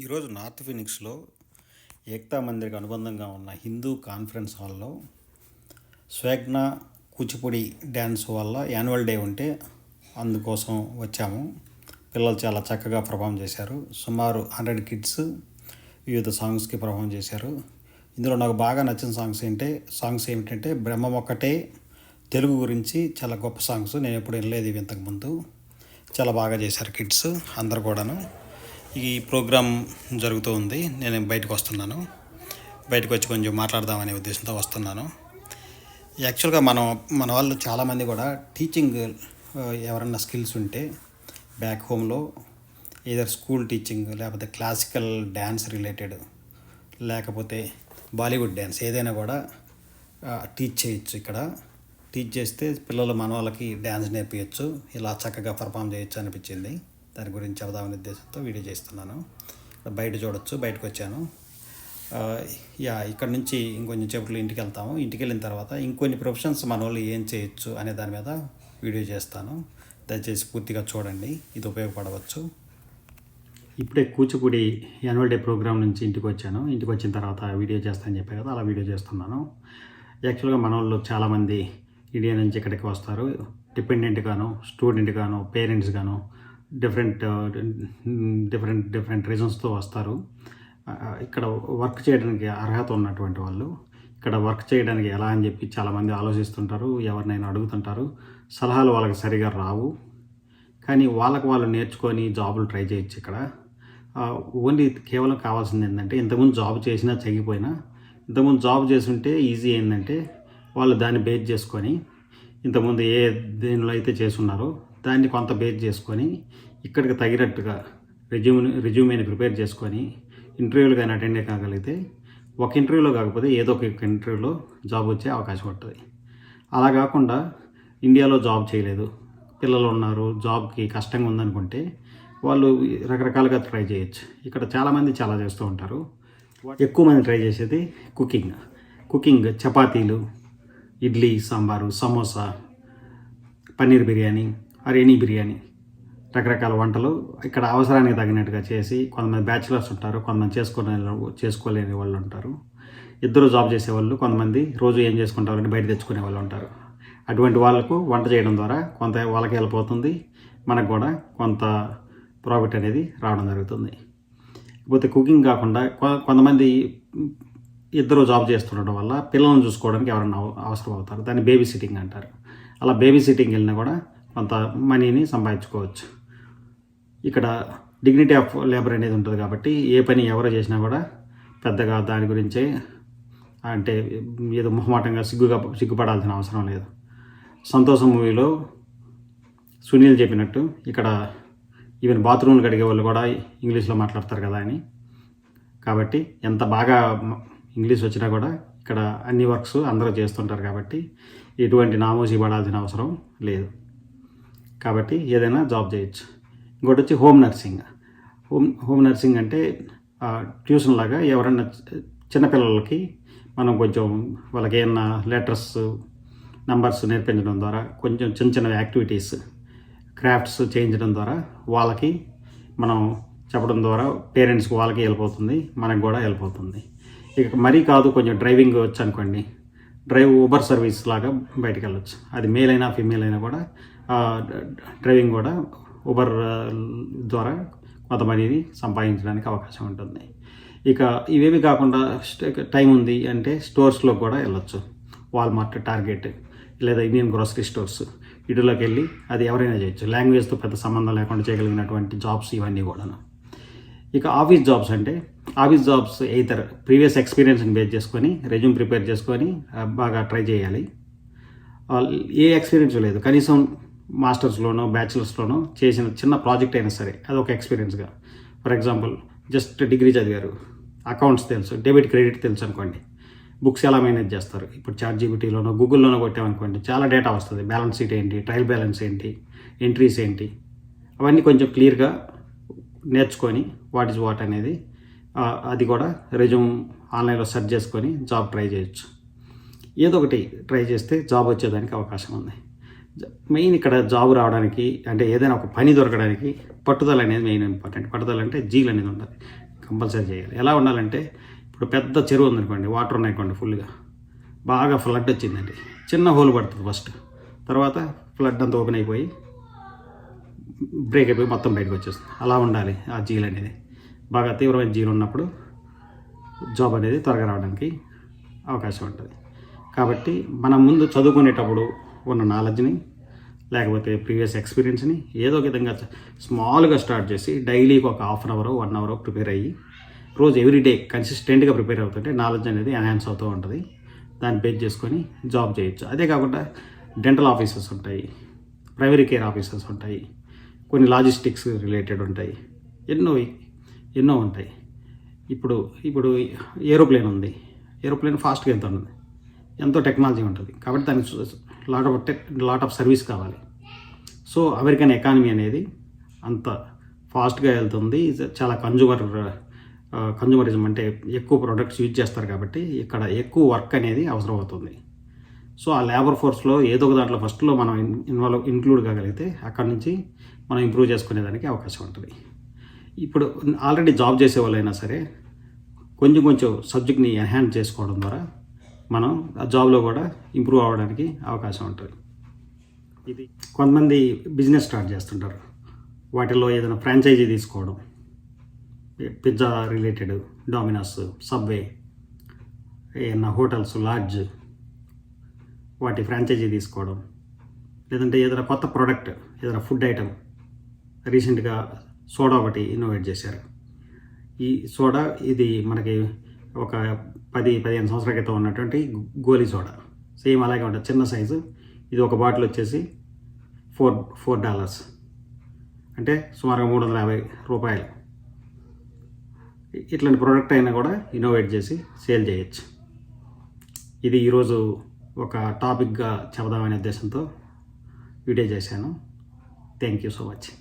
ఈరోజు నార్త్ ఫినిక్స్లో ఏక్తా మందిర్కి అనుబంధంగా ఉన్న హిందూ కాన్ఫరెన్స్ హాల్లో స్వేగ్నా కూచిపూడి డ్యాన్స్ వల్ల యాన్యువల్ డే ఉంటే అందుకోసం వచ్చాము. పిల్లలు చాలా చక్కగా పర్ఫామ్ చేశారు. సుమారు హండ్రెడ్ కిడ్స్ వివిధ సాంగ్స్కి పర్ఫామ్ చేశారు. ఇందులో నాకు బాగా నచ్చిన సాంగ్స్ ఏంటంటే సాంగ్స్ ఏమిటంటే బ్రహ్మం ఒక్కటే తెలుగు గురించి చాలా గొప్ప సాంగ్స్. నేను ఎప్పుడు వినలేదు ఇవి ఇంతకుముందు చాలా బాగా చేశారు కిడ్స్ అందరు కూడాను. ఈ ప్రోగ్రామ్ జరుగుతూ ఉంది. నేను బయటకు వస్తున్నాను. బయటకు వచ్చి కొంచెం మాట్లాడదామనే ఉద్దేశంతో వస్తున్నాను. యాక్చువల్గా మనం మన వాళ్ళు చాలామంది కూడా టీచింగ్ ఎవరన్నా స్కిల్స్ ఉంటే బ్యాక్ హోమ్లో ఏదర్ స్కూల్ టీచింగ్ లేకపోతే క్లాసికల్ డ్యాన్స్ రిలేటెడ్ లేకపోతే బాలీవుడ్ డ్యాన్స్ ఏదైనా కూడా టీచ్ చేయొచ్చు ఇక్కడ. టీచ్ చేస్తే పిల్లలు మన వాళ్ళకి డ్యాన్స్ నేర్పించచ్చు ఇలా చక్కగా పర్ఫామ్ చేయొచ్చు అనిపించింది. దాని గురించి చెబుదామనే ఉద్దేశంతో వీడియో చేస్తున్నాను. బయట చూడొచ్చు బయటకు వచ్చాను. యా ఇక్కడ నుంచి ఇంకొంచెం చెప్పులు ఇంటికి వెళ్తాము. ఇంటికి వెళ్ళిన తర్వాత ఇంకొన్ని ప్రొఫెషన్స్ మన వాళ్ళు ఏం చేయొచ్చు అనే దాని మీద వీడియో చేస్తాను. దయచేసి పూర్తిగా చూడండి ఇది ఉపయోగపడవచ్చు. ఇప్పుడే కూచిపూడి యాన్యువల్ డే ప్రోగ్రామ్ నుంచి ఇంటికి వచ్చాను. ఇంటికి వచ్చిన తర్వాత వీడియో చేస్తానని చెప్పాను కదా అలా వీడియో చేస్తున్నాను. యాక్చువల్గా మన వాళ్ళు చాలామంది ఇండియా నుంచి ఇక్కడికి వస్తారు. డిపెండెంట్ గాను స్టూడెంట్ గాను పేరెంట్స్ గాను డిఫరెంట్ డిఫరెంట్ డిఫరెంట్ రీజన్స్తో వస్తారు. ఇక్కడ వర్క్ చేయడానికి అర్హత ఉన్నటువంటి వాళ్ళు ఇక్కడ వర్క్ చేయడానికి ఎలా అని చెప్పి చాలామంది ఆలోచిస్తుంటారు ఎవరినైనా అడుగుతుంటారు. సలహాలు వాళ్ళకి సరిగా రావు. కానీ వాళ్ళకు వాళ్ళు నేర్చుకొని జాబులు ట్రై చేయొచ్చు ఇక్కడ. ఓన్లీ కేవలం కావాల్సింది ఏంటంటే ఇంతకుముందు జాబ్ చేసినా చెగిపోయినా ఇంతకుముందు జాబ్ చేస్తుంటే ఈజీ ఏంటంటే వాళ్ళు దాన్ని బేస్ చేసుకొని ఇంతకుముందు ఏ దేనిలో అయితే చేసున్నారో దాన్ని కొంత బేస్ చేసుకొని ఇక్కడికి తగినట్టుగా రెజ్యూమ్ రెజ్యూమేని ప్రిపేర్ చేసుకొని ఇంటర్వ్యూలు కానీ అటెండ్ కాగలిగితే ఒక ఇంటర్వ్యూలో కాకపోతే ఏదో ఒక ఇంటర్వ్యూలో జాబ్ వచ్చే అవకాశం ఉంటుంది. అలా కాకుండా ఇండియాలో జాబ్ చేయలేదు. పిల్లలు ఉన్నారు జాబ్కి కష్టంగా ఉందనుకుంటే వాళ్ళు రకరకాలుగా ట్రై చేయొచ్చు. ఇక్కడ చాలామంది చాలా చేస్తూ ఉంటారు. ఎక్కువ మంది ట్రై చేసేది కుకింగ్ కుకింగ్ చపాతీలు ఇడ్లీ సాంబారు సమోసా పన్నీర్ బిర్యానీ ఆర్ ఎనీ బిర్యానీ. రకరకాల వంటలు ఇక్కడ అవసరానికి తగినట్టుగా చేసి కొంతమంది బ్యాచిలర్స్ ఉంటారు కొంతమంది చేసుకునే చేసుకోలేని వాళ్ళు ఉంటారు. ఇద్దరు జాబ్ చేసేవాళ్ళు కొంతమంది రోజు ఏం చేసుకుంటారంటే బయట తెచ్చుకునే వాళ్ళు ఉంటారు. అటువంటి వాళ్ళకు వంట చేయడం ద్వారా కొంత వాళ్ళకి వెళ్ళిపోతుంది మనకు కూడా కొంత ప్రాఫిట్ అనేది రావడం జరుగుతుంది. కాకపోతే కుకింగ్ కాకుండా కొ- కొంతమంది ఇద్దరు జాబ్ చేస్తుండడం వల్ల పిల్లల్ని చూసుకోవడానికి ఎవరైనా అవ- అవసరం అవుతారు దాన్ని బేబీ సిట్టింగ్ అంటారు. అలా బేబీ సిట్టింగ్ వెళ్ళినా కూడా కొంత మనీని సంపాదించుకోవచ్చు. ఇక్కడ డిగ్నిటీ ఆఫ్ లేబర్ అనేది ఉంటుంది కాబట్టి ఏ పని ఎవరు చేసినా కూడా పెద్దగా దాని గురించే అంటే ఏదో మొహమాటంగా సిగ్గుగా సిగ్గుపడాల్సిన అవసరం లేదు. సంతోషం మూవీలో సునీల్ చెప్పినట్టు ఇక్కడ ఈవెన్ బాత్రూమ్లు కడిగే వాళ్ళు కూడా ఇంగ్లీష్లో మాట్లాడతారు కదా అని. కాబట్టి ఎంత బాగా ఇంగ్లీష్ వచ్చినా కూడా ఇక్కడ అన్ని వర్క్స్ అందరూ చేస్తుంటారు కాబట్టి ఎటువంటి నామోజీ పడాల్సిన అవసరం లేదు. కాబట్టి ఏదైనా జాబ్ చేయొచ్చు. ఇంకోటి వచ్చి home nursing. Home home nursing అంటే ట్యూషన్ లాగా ఎవరన్నా చిన్నపిల్లలకి మనం కొంచెం వాళ్ళకి ఏమన్నా లెటర్స్ నంబర్స్ నేర్పించడం ద్వారా కొంచెం చిన్న చిన్న యాక్టివిటీస్ క్రాఫ్ట్స్ చేయించడం ద్వారా వాళ్ళకి మనం చెప్పడం ద్వారా పేరెంట్స్కి వాళ్ళకి హెల్ప్ అవుతుంది మనకు కూడా హెల్ప్ అవుతుంది. ఇక మరీ కాదు కొంచెం డ్రైవింగ్ వచ్చు అనుకోండి డ్రైవ్ ఊబర్ సర్వీస్ లాగా బయటకు వెళ్ళొచ్చు అది మేల్ అయినా ఫీమేల్ అయినా కూడా డ్రైవింగ్ కూడా ఊబర్ ద్వారా కొంత మనీని సంపాదించడానికి అవకాశం ఉంటుంది. ఇక ఇవేవి కాకుండా టైం ఉంది అంటే స్టోర్స్లో కూడా వెళ్ళొచ్చు. వాల్మార్ట్ టార్గెట్ లేదా ఇండియన్ గ్రోసరీ స్టోర్స్ వీటిలోకి వెళ్ళి అది ఎవరైనా చేయొచ్చు. లాంగ్వేజ్తో పెద్ద సంబంధం లేకుండా చేయగలిగినటువంటి జాబ్స్ ఇవన్నీ కూడాను. ఇక ఆఫీస్ జాబ్స్ అంటే ఆఫీస్ జాబ్స్ ఎయితర్ ప్రీవియస్ ఎక్స్పీరియన్స్ని బేస్ చేసుకొని రెజ్యూమ్ ప్రిపేర్ చేసుకొని బాగా ట్రై చేయాలి. ఏ ఎక్స్పీరియన్స్ లేదు. కనీసం మాస్టర్స్లోనో బ్యాచిలర్స్లోనో చేసిన చిన్న ప్రాజెక్ట్ అయినా సరే అది ఒక ఎక్స్పీరియన్స్గా. ఫర్ ఎగ్జాంపుల్ జస్ట్ డిగ్రీ చదివారు. అకౌంట్స్ తెలుసు డెబిట్ క్రెడిట్ తెలుసు అనుకోండి. బుక్స్ ఎలా మేనేజ్ చేస్తారు? ఇప్పుడు చార్ట్ జీబీటీలోనో గూగుల్లోనో కొట్టామనుకోండి చాలా డేటా వస్తుంది. బ్యాలెన్స్ షీట్ ఏంటి? ట్రయల్ బ్యాలెన్స్ ఏంటి? ఎంట్రీస్ ఏంటి? అవన్నీ కొంచెం క్లియర్గా నేర్చుకొని వాట్ ఇస్ వాట్ అనేది అది కూడా రెజ్యూమ్ ఆన్లైన్లో సెర్చ్ చేసుకొని జాబ్ ట్రై చేయొచ్చు. ఏదో ఒకటి ట్రై చేస్తే జాబ్ వచ్చేదానికి అవకాశం ఉంది. మెయిన్ ఇక్కడ జాబ్ రావడానికి అంటే ఏదైనా ఒక పని దొరకడానికి పట్టుదల అనేది మెయిన్ ఇంపార్టెంట్. పట్టుదల అంటే జీల్ అనేది ఉండాలి. కంపల్సరీ చేయాలి. ఎలా ఉండాలంటే ఇప్పుడు పెద్ద చెరువు ఉందనుకోండి వాటర్ ఉన్నాయనుకోండి ఫుల్గా. బాగా ఫ్లడ్ వచ్చిందండి. చిన్న హోల్ పడుతుంది ఫస్ట్. తర్వాత ఫ్లడ్ అంతా ఓపెన్ అయిపోయి బ్రేక్ అయిపోయి మొత్తం బయటకు వచ్చేస్తుంది. అలా ఉండాలి ఆ జీల్ అనేది. బాగా తీవ్రమైన జీలు ఉన్నప్పుడు జాబ్ అనేది త్వరగా రావడానికి అవకాశం ఉంటుంది. కాబట్టి మనం ముందు చదువుకునేటప్పుడు ఉన్న నాలెడ్జ్ని లేకపోతే ప్రీవియస్ ఎక్స్పీరియన్స్ని ఏదో ఒక విధంగా స్మాల్గా స్టార్ట్ చేసి డైలీకి ఒక half an hour one hour prepare అయ్యి రోజు ఎవ్రీడే కన్సిస్టెంట్గా ప్రిపేర్ అవుతుంటే నాలెడ్జ్ అనేది ఎన్హాన్స్ అవుతూ ఉంటుంది. దాన్ని బేస్ చేసుకొని జాబ్ చేయొచ్చు. అదే కాకుండా డెంటల్ ఆఫీసెస్ ఉంటాయి ప్రైమరీ కేర్ ఆఫీసెస్ ఉంటాయి కొన్ని లాజిస్టిక్స్ రిలేటెడ్ ఉంటాయి ఎన్నో ఎన్నో ఉంటాయి. ఇప్పుడు ఇప్పుడు ఏరోప్లేన్ ఉంది. ఏరోప్లేన్ ఫాస్ట్గా వెళ్తుంది ఎంతో టెక్నాలజీ ఉంటుంది. కాబట్టి దానికి lot of tech lot of service కావాలి. సో అమెరికన్ ఎకానమీ అనేది అంత ఫాస్ట్గా వెళ్తుంది. చాలా కన్జ్యూమర్ కన్జ్యూమరిజం అంటే ఎక్కువ ప్రొడక్ట్స్ యూజ్ చేస్తారు కాబట్టి ఇక్కడ ఎక్కువ వర్క్ అనేది అవసరం అవుతుంది. సో ఆ లేబర్ ఫోర్స్లో ఏదో ఒక దాంట్లో ఫస్ట్లో మనం ఇన్వాల్వ్ ఇంక్లూడ్ కాగలిగితే అక్కడి నుంచి మనం ఇంప్రూవ్ చేసుకునేదానికి అవకాశం ఉంటుంది. ఇప్పుడు ఆల్రెడీ జాబ్ చేసే వాళ్ళైనా సరే కొంచెం కొంచెం సబ్జెక్ట్ని ఎన్హాన్స్ చేసుకోవడం ద్వారా మనం ఆ జాబ్లో కూడా ఇంప్రూవ్ అవ్వడానికి అవకాశం ఉంటుంది. ఇది కొంతమంది బిజినెస్ స్టార్ట్ చేస్తుంటారు. వాటిలో ఏదైనా ఫ్రాంచైజీ తీసుకోవడం పిజ్జా రిలేటెడ్ డామినోస్ సబ్వే ఏదైనా హోటల్స్ లాడ్జ్ వాటి ఫ్రాంచైజీ తీసుకోవడం లేదంటే ఏదైనా కొత్త ప్రోడక్ట్ ఏదైనా ఫుడ్ ఐటెం రీసెంట్గా సోడా ఒకటి ఇన్నోవేట్ చేశారు. ఈ సోడా ఇది మనకి ఒక పది పదిహేను సంవత్సరాల క్రితం ఉన్నటువంటి గోలీ సోడా. సేమ్ అలాగే ఉంటుంది చిన్న సైజు. ఇది ఒక బాటిల్ వచ్చేసి ఫోర్ ఫోర్ డాలర్స్. అంటే సుమారుగా మూడు వందల యాభై రూపాయలు. ఇట్లాంటి ప్రోడక్ట్ అయినా కూడా ఇన్నోవేట్ చేసి సేల్ చేయొచ్చు. ఇది ఈరోజు ఒక టాపిక్గా చెబుదామనే ఉద్దేశంతో వీడియో చేశాను. Thank you so much.